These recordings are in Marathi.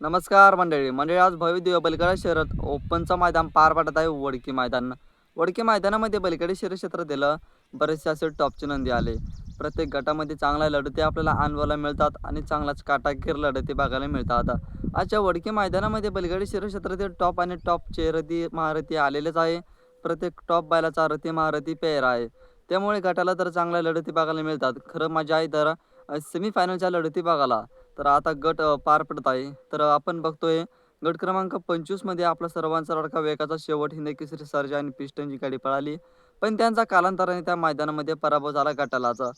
नमस्कार मंडळी. मंडळी आज भव्य बलकडा बलगडा शहरात ओपनचं मैदान पार पडत आहे वडकी मैदान. वडकी मैदानामध्ये बलकडे शहर क्षेत्रातील बरेचसे असे टॉपचे नंदी आले. प्रत्येक गटामध्ये चांगल्या लढती आपल्याला अनुभवायला मिळतात आणि चांगलाच काटाकीर लढती बघायला मिळतात. आजच्या वडकी मैदानामध्ये बलगडी शहर क्षेत्रातील टॉप आणि टॉपचे रथी महारथी आलेलेच आहे. प्रत्येक टॉप बायलाचा रथी महारथी पेर आहे. त्यामुळे गटाला तर चांगल्या लढती बघायला मिळतात. खरं मजा आहे तर सेमीफायनलच्या लढती बघायला. तर आता गट पार पडत आहे. तर आपण बघतोय गट क्रमांक पंचवीसमध्ये आपला सर्वांचा लडका वेगाचा शेवट हिंद केसरी सर्जा आणि पिस्टनची गाडी पळाली. पण त्यांचा कालांतराने त्या मैदानामध्ये पराभव झाला गटालाचा.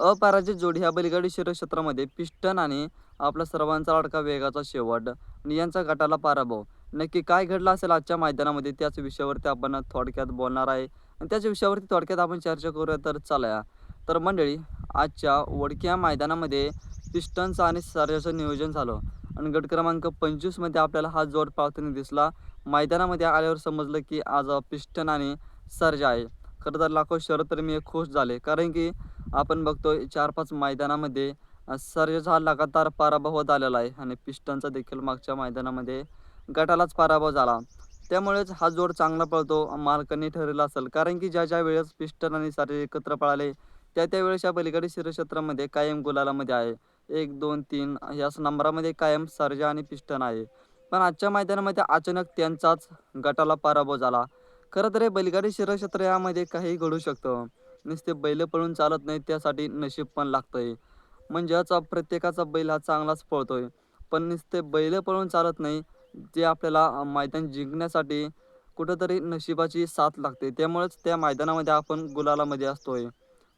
अपराजित जोडी ह्या बैलगाडी क्षेत्रामध्ये पिस्टन आणि आपला सर्वांचा लाडका वेगाचा शेवट आणि यांचा गटाला पराभव. नक्की काय घडलं असेल आजच्या मैदानामध्ये त्याच विषयावरती आपण थोडक्यात बोलणार आहे. आणि त्याच विषयावरती थोडक्यात आपण चर्चा करूया तर चालूया तर मंडळी आजच्या वडक्या मैदानामध्ये डिस्टन्स आणि सर्जाचं नियोजन झालं. आणि गट क्रमांक पंचवीसमध्ये आपल्याला हा जोड पावताना दिसला. मैदानामध्ये आल्यावर समजलं की आज पिस्टन आणि सर्जा आहे. खरं तर लाखो शरदप्रेमी हे खुश झाले. कारण की आपण बघतो चार पाच मैदानामध्ये सर्ज सर्जाचा हा लगातार पराभव होत आलेला आहे. आणि पिस्टनचा देखील मागच्या मैदानामध्ये गटालाच पराभव झाला. त्यामुळेच हा जोड चांगला पळतो मालकांनी ठरलेला असेल. कारण की ज्या ज्या वेळेस पिस्टन आणि सर्जा एकत्र पळाले त्या त्यावेळेस या पलीकडे शिरक्षेत्रामध्ये कायम गुलालामध्ये आहे. एक दोन तीन याच नंबरामध्ये कायम सर्जा आणि पिस्टन आहे. पण आजच्या मैदानामध्ये अचानक त्यांचाच गटाला पराभव झाला. खरं तर हे बैलगाडी शिरक्षेत्र यामध्ये काही घडू शकतं. नुसते बैल पळून चालत नाही त्यासाठी नशीब पण लागतंय. म्हणजेच प्रत्येकाचा बैल हा चांगलाच पळतोय. पण नुसते बैल पळून चालत नाही जे आपल्याला मैदान जिंकण्यासाठी कुठंतरी नशिबाची साथ लागते. त्यामुळेच त्या मैदानामध्ये आपण गुलालामध्ये असतोय.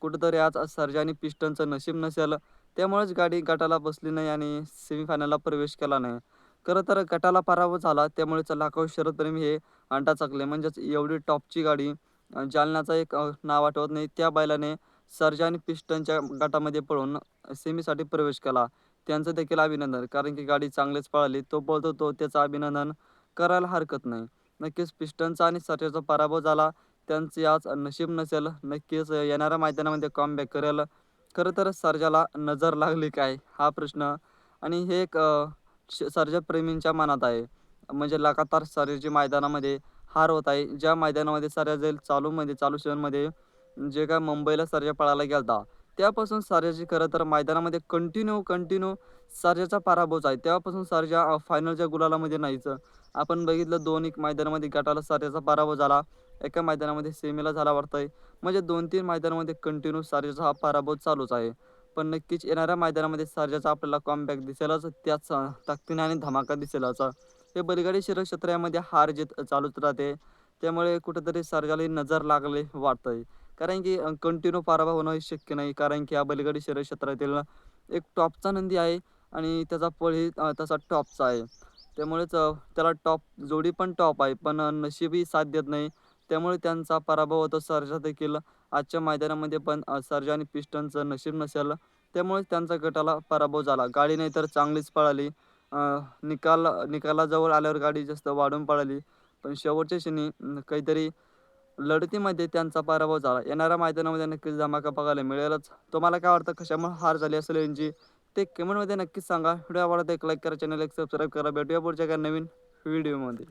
कुठंतरी आज सर्जा आणि पिस्टनचं नशीब नसेल त्यामुळेच गाडी गटाला बसली नाही आणि सेमीफायनलला प्रवेश केला नाही. खरं तर गटाला पराभव झाला त्यामुळेच लाखो शरदप्रेमी हे अंडा चाकले. म्हणजेच एवढी टॉपची गाडी अं, जालन्याचा एक नाव आठवत नाही. त्या बैलाने सर्जा आणि पिस्टनच्या गटामध्ये पळून सेमीसाठी प्रवेश केला. त्यांचं देखील अभिनंदन कारण की गाडी चांगलीच पळाली. तो बोलतो तो त्याचं अभिनंदन करायला हरकत नाही. नक्कीच पिस्टनचा आणि सर्जाचा पराभव झाला. त्यांचे आज नशीब नसेल नक्कीच येणाऱ्या मैदानामध्ये कॉमबॅक करेल खरं तर सर्जाला नजर लागली काय? हा प्रश्न. आणि हे एक सर्जप्रेमींच्या श- मनात आहे. म्हणजे लगातार सर्जाची मैदानामध्ये हार होत आहे. ज्या मैदानामध्ये सर्जा जाईल चालूमध्ये चालू सीझनमध्ये जे काय मुंबईला सर्जा पळायला गेलता त्यापासून सर्जाची खरं तर मैदानामध्ये कंटिन्यू कंटिन्यू सर्जाचा पराभवच आहे. तेव्हापासून सर्जा फायनलच्या गुलालामध्ये नाहीच. आपण बघितलं दोन एक मैदानामध्ये गटाला सर्जाचा पराभव झाला. एका मैदानामध्ये सेमीला झाला वाटतंय. म्हणजे दोन तीन मैदानामध्ये कंटिन्यू सर्जाचा हा पराभव चालूच आहे. पण नक्कीच येणाऱ्या मैदानामध्ये सर्जाचा आपल्याला कॉमबॅक दिसेलच त्याच ताकदीने आणि धमाका दिसेलच. हे बैलगाडी शिरक्षेत्र यामध्ये हार जीत चालूच राहते. त्यामुळे कुठेतरी सर्जाला नजर लागले वाटतंय. कारण की कंटिन्यू पराभव होणं शक्य नाही. कारण की हा बैलगाडी क्षेत्रातील एक टॉपचा नंदी आहे आणि त्याचा पळही तसा टॉपचा आहे. त्यामुळेच त्याला टॉप जोडी पण टॉप आहे. पण नशीबही साथ देत नाही. त्यामुळे त्यांचा पराभव होतो. सर्जा देखील आजच्या मैदानामध्ये पण अ, सर्जा आणि पिस्टनचं नशीब नसेल त्यामुळेच त्यांचा गटाला पराभव झाला. गाडी नाही तर चांगलीच पळाली. निकाल निकालाजवळ आल्यावर गाडी जास्त वाढून पळाली. पण शेवटच्या क्षणी काहीतरी लढतीमध्ये त्यांचा पराभव झाला. येणाऱ्या मैदानामध्ये नक्कीच धमाका बघायला मिळेलच. तुम्हाला काय वाटतं? कशामुळे हार झाली असेल यांची ते कमेंटमध्ये नक्कीच सांगा. व्हिडिओ आवडत एक लाईक करा चॅनल एक सबस्क्राईब करा. भेटूया पुढच्या एका नवीन व्हिडिओमध्ये